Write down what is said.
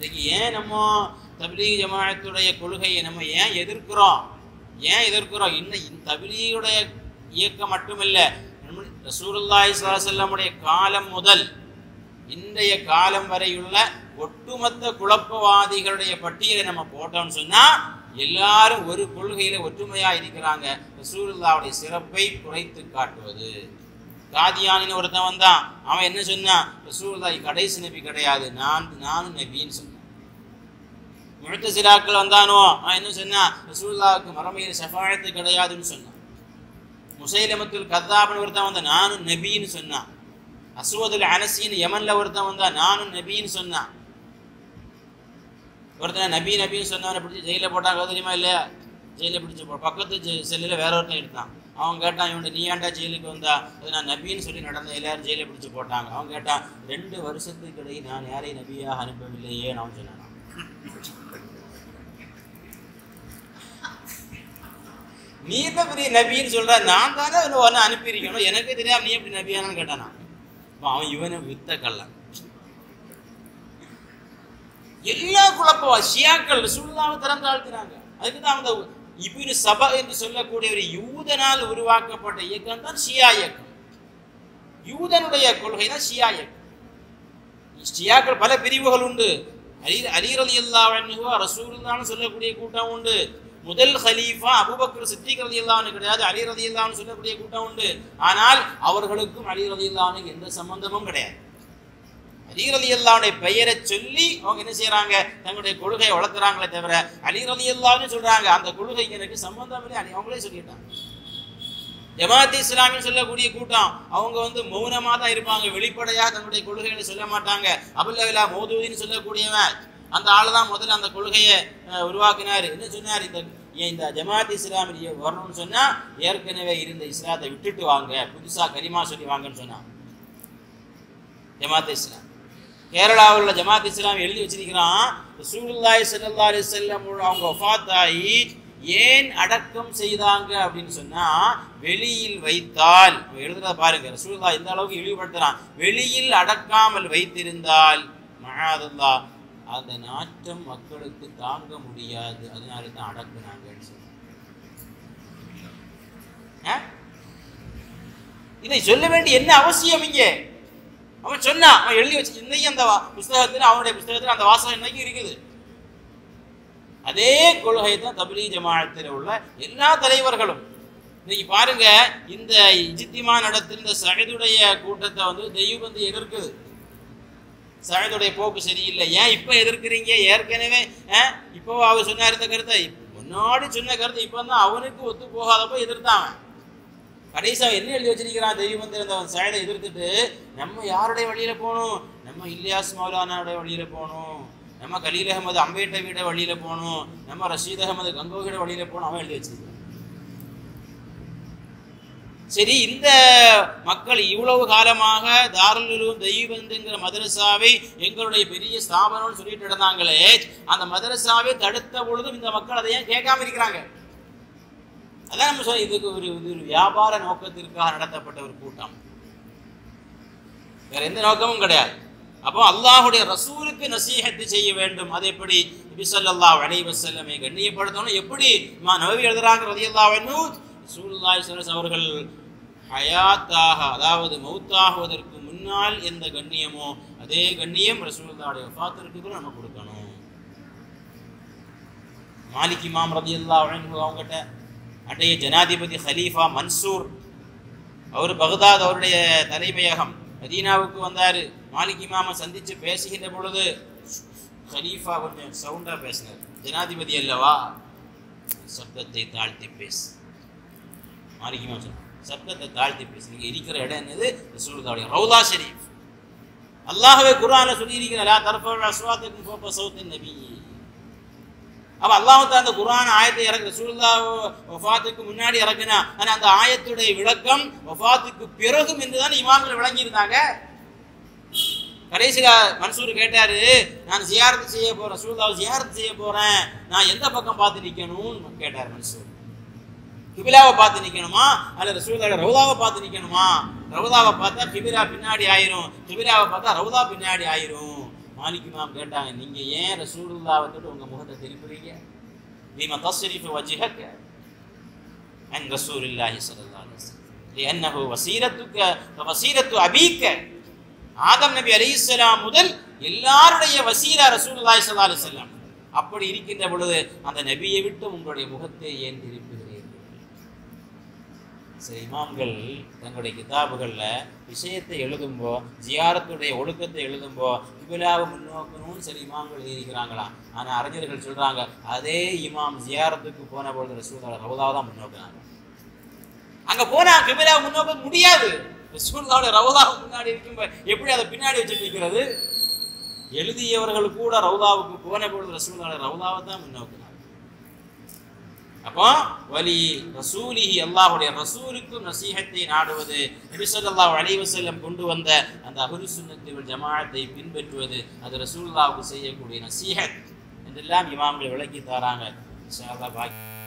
இன்னைக்கு ஏன் நம்ம தபிலீக் ஜமாஅத்துடைய கொள்கையை நம்ம ஏன் எதிர்க்கிறோம்? ஏன் எதிர்க்கிறோம்? இன்னும் இந்த தபிலீகுடைய இயக்கம் மட்டுமில்லை ரசூலுல்லாய் ரசூலுல்லாஹி காலம் முதல் இன்றைய காலம் வரையுள்ள ஒட்டுமொத்த குழப்பவாதிகளுடைய பட்டியலை நம்ம போட்டோம்னு சொன்னால் எல்லாரும் ஒரு கொள்கையில் ஒற்றுமையாக இருக்கிறாங்க. ரசூலுல்லாவுடைய சிறப்பை குறைத்து காட்டுவது. காதியானின்னு ஒருத்தன் வந்தான். அவன் என்ன சொன்னான்? ரசூலுல்லாஹ் கடைசி நபி கிடையாது. நான் நானும் நபின்னு சொன்னான். முழுத்தசிலாக்கள் வந்தானோ? அவன் என்ன சொன்னான்? ரசூல்லாவுக்கு மரமையில் ஷஃபாயத்து கிடையாதுன்னு சொன்னான். முசைலமத்துல் கத்தாப்னு ஒருத்தன் வந்தான். நானும் நபின்னு சொன்னான். அசுவதுல் அனசின்னு யமன்ல ஒருத்தன் வந்தா நானும் நபின்னு சொன்னான். ஒருத்தன் நபி நபின்னு சொன்னவனை பிடிச்சி ஜெயிலில் போட்டாங்க. தெரியுமா இல்லையா? ஜெயிலில் பிடிச்சி பக்கத்து செல்லில் வேற ஒருத்தன் எடுத்தான் அவன் கேட்டான் இவன் நீ ஏன்டா ஜெயிலுக்கு வந்தா? அது நான் நபின்னு சொல்லி நடந்த எல்லாரும் ஜெயிலை பிடிச்சி போட்டாங்க. அவன் கேட்டான் ரெண்டு வருஷத்துக்கு இடையே நான் யாரையும் நபியாக அனுப்பவில்லையே அவன் சொன்னான். நீ தான் பெரிய நபின்னு சொல்ற நான் தானே ஒன்று அனுப்பியிருக்கணும். எனக்கே தெரியாம நீ எப்படி நபியானு கேட்டானா? அப்ப அவன் இவனை வித்த கள்ளன் எல்லா குழப்பம் ஷியாக்கள் சுல்லாவை திறந்து ஆழ்த்தினாங்க. அதுக்கு தான் அந்த இபின் சபா என்று சொல்லக்கூடிய ஒரு யூதனால் உருவாக்கப்பட்ட இயக்கம் தான் ஷியா இயக்கம். யூதனுடைய கொள்கை தான் ஷியா இயக்கம். ஷியாக்கள் பல பிரிவுகள் உண்டு. அலி அல்லாஹோ அல்லா சொல்லக்கூடிய கூட்டம் உண்டு. முதல் ஹலீஃபா அபுபக்கர் சித்திக் அலி அல்லான்னு கிடையாது. அலி ரதி அல்லான்னு சொல்லக்கூடிய கூட்டம் உண்டு. ஆனால் அவர்களுக்கும் அலி ரதி அல்லானுக்கு எந்த சம்பந்தமும் கிடையாது. அலிரலி அல்லாவுடைய பெயரை சொல்லி அவங்க என்ன செய்யறாங்க தங்களுடைய கொள்கையை வளர்க்குறாங்களே தவிர அலி அல்லாவுன்னு அல்லான்னு சொல்றாங்க. அந்த கொள்கை எனக்கு சம்பந்தம் இல்லை. அவங்களே சொல்லிட்டாங்க. ஜமாத் இஸ்லாமின்னு சொல்லக்கூடிய கூட்டம் அவங்க வந்து மௌனமாக தான் இருப்பாங்க. வெளிப்படையாக தங்களுடைய கொள்கைகளை சொல்ல மாட்டாங்க. அபுல்லவிலா மௌதூதின்னு சொல்லக்கூடியவன் அந்த ஆள் தான் முதல்ல அந்த கொள்கையை உருவாக்கினார். என்ன சொன்னார்? இந்த இந்த ஜமாத் இஸ்லாமிய வரணும்னு சொன்னா ஏற்கனவே இருந்த இஸ்லாத்தை விட்டுட்டு வாங்க. புதுசா கரிமா சொல்லி வாங்கன்னு சொன்னான். ஜமாத் இஸ்லாம். கேரளாவில் உள்ள ஜமாத் இஸ்லாம் எழுதி வச்சிருக்கிறான். ரசூலுல்லாஹி ஸல்லல்லாஹு அலைஹி வஸல்லம் அவங்க ஃபாத்தாயி ஆகி ஏன் அடக்கம் செய்தாங்க அப்படின்னு சொன்னா வெளியில் வைத்தால். எழுதுறத பாருங்க. ரசூலுல்லாஹ் இந்த அளவுக்கு இழிவுபடுத்துறான். வெளியில் அடக்காமல் வைத்திருந்தால் மகாதல்லா அந்த நாட்டம் மக்களுக்கு தாங்க முடியாது. அதனால தான் அடக்குனாங்கன்னு சொன்னாங்க ஆ? இதை சொல்ல வேண்டிய என்ன அவசியம் இங்கே? அவன் சொன்னான் அவன் எழுதி வச்சு இன்னைக்கு அந்த புஸ்தகத்தில் அவனுடைய புஸ்தகத்தில் அந்த வாசகம் இன்னைக்கு இருக்குது. அதே கொள்கை தான் தபிலி ஜமாத்தில் உள்ள எல்லா தலைவர்களும். இன்னைக்கு பாருங்க இந்த இஜித்திமா நடத்திருந்த சகதுடைய கூட்டத்தை வந்து தெய்வம் வந்து எதிர்க்குது. சகதுடைய போக்கு சரியில்லை. ஏன் இப்போ எதிர்க்கிறீங்க? ஏற்கனவே இப்போ அவர் சொன்னார் இந்த கருத்தை. முன்னாடி சொன்ன கருத்தை இப்போ தான் அவனுக்கு ஒத்து போகாதப்போ எதிர்த்தான் கடைசியாக என்ன எழுதி வச்சிருக்கிறான் தெய்வம் வந்து அந்த எதிர்த்துட்டு நம்ம யாருடைய வழியில போகணும்? நம்ம இல்லியாஸ் மௌலானாவுடைய வழியில போகணும். நம்ம கலீல் அகமது அம்பேட்டை வீட வழியில போகணும். நம்ம ரஷீத் அகமது கங்கோகிட வழியில போகணும் அவன் எழுதி வச்சிருக்கான் சரி இந்த மக்கள் இவ்வளவு காலமாக தாருல் தெய்வந்துங்கிற மதரசாவை எங்களுடைய பெரிய ஸ்தாபனம்னு சொல்லிட்டு இருந்தாங்களே அந்த மதரசாவை தடுத்த பொழுதும் இந்த மக்கள் அதை ஏன் கேட்காம இருக்கிறாங்க? அதான் நம்ம சொல்ல இதுக்கு ஒரு இது ஒரு வியாபார நோக்கத்திற்காக நடத்தப்பட்ட ஒரு கூட்டம். வேற எந்த நோக்கமும் கிடையாது. அப்போ அல்லாஹுடைய ரசூலுக்கு நசீகத்து செய்ய வேண்டும். அது எப்படி? நபி ஸல்லல்லாஹு அலைஹி கண்ணியப்படுத்தணும். எப்படி? மா நோவி எழுதுறாங்க ரதியல்லா வேணும் ரசூலுல்லாஹி அவர்கள் ஹயாத்தாக அதாவது மௌத்தாகுவதற்கு முன்னால் எந்த கண்ணியமோ அதே கண்ணியம் ரசூல்லாவுடைய வஃபாத்திற்கு கூட நம்ம கொடுக்கணும். மாலிக் இமாம் ரதியல்லா அன்ஹு அவங்ககிட்ட அன்றைய ஜனாதிபதி ஹலீஃபா மன்சூர். அவர் பகதாத் அவருடைய தலைமையகம். மதீனாவுக்கு வந்தார். மாலிக் இமாமை சந்தித்து பேசுகின்ற பொழுது ஹலீஃபா கொஞ்சம் சவுண்டாக பேசினார். ஜனாதிபதி அல்லவா? சப்தத்தை தாழ்த்தி பேசு. மாலிக் இமாம் சொன்னார். சப்தத்தை தாழ்த்தி பேசு. நீங்கள் இருக்கிற இடம் என்னது? ரசூலுல்லாஹுடைய ரவுதா ஷரீஃப். அல்லாஹவே குரான சொல்லி இருக்கிறார் லா தர்ஃபு சௌத்தின் நபி. அப்ப அல்லாஹ் அந்த குரான் ஆயத்தை இறக்கு ரசூலுல்லாஹ் வஃபாத்துக்கு முன்னாடி இறக்குனா ஆனா அந்த ஆயத்துடைய விளக்கம் வஃபாத்துக்கு பிறகும் என்றுதான் இமாம்கள் விளங்கியிருந்தாங்க கடைசியில மன்சூர் கேட்டாரு நான் ஜியாரத்து செய்ய போறேன் ரசூலுல்லாஹ் ஜியாரத்து செய்ய போறேன் நான் எந்த பக்கம் பார்த்து நிக்கணும்னு கேட்டார் மன்சூர் கிபிலாவை பார்த்து நிக்கணுமா அல்ல ரசூலுல்லாஹ் ரவுதாவை பார்த்து நிக்கணுமா ரவுதாவை பார்த்தா கிபிலா பின்னாடி ஆயிரும் கிபிலாவை பார்த்தா ரவுதா பின்னாடி ஆயிரும் மாலிக் இமாம் கேட்டாங்க நீங்க ஏன் ரசூலுல்லாஹ் வந்துட்டு உங்க முகத்தை திருப்புறீங்க லீம தஸ்ரிஃபு வஜ்ஹக عن رسول الله صلى الله عليه وسلم لأنه وسيلتك وسيلة أبيك ஆதம் நபி அலைஹிஸ்ஸலாம் முதல் எல்லாருடைய வசீலா ரசூலுல்லாஹி ஸல்லல்லாஹு அலைஹி வஸல்லம் அப்படி இருக்கின்ற பொழுது அந்த நபியை விட்டு உங்களுடைய முகத்தை ஏன் திருப்புகிறீர்கள் சில இமாம்கள் தங்களுடைய கிதாபுகள்ல விஷயத்தை எழுதும்போ ஜியாரத்துடைய ஒழுக்கத்தை எழுதும்போ கிபிலாவை முன்னோக்கணும்னு சில இமாம்கள் எழுதிக்கிறாங்களாம் ஆனால் அறிஞர்கள் சொல்றாங்க அதே இமாம் ஜியாரத்துக்கு போன பொழுது ரசூலுல்லாஹி ரவுதாவை தான் முன்னோக்குறாங்க அங்க போனா கிபிலாவை முன்னோக்க முடியாது. ரசூலுல்லாஹி ரவுதாவை முன்னாடி இருக்கும்போது எப்படி அதை பின்னாடி வச்சுட்டு இருக்கிறது? எழுதியவர்கள் கூட ரவுதாவுக்கு போன பொழுது ரசூலுல்லாஹி ரவுதாவை தான் முன்னோக்குறாங்க அப்போ வலி ரசூலிஹி அல்லாஹுடைய ரசூலுக்கும் நசீஹத்தை நாடுவது நபிசல்லாஹ் அலைவசல்லம் கொண்டு வந்த அந்த அகுரு சுன்னத்தி ஜமாத்தை பின்பற்றுவது அது ரசூல்லாவுக்கு செய்யக்கூடிய நசீஹத் என்றெல்லாம் இமாம்கள் விளக்கி தராங்க. பாக்கி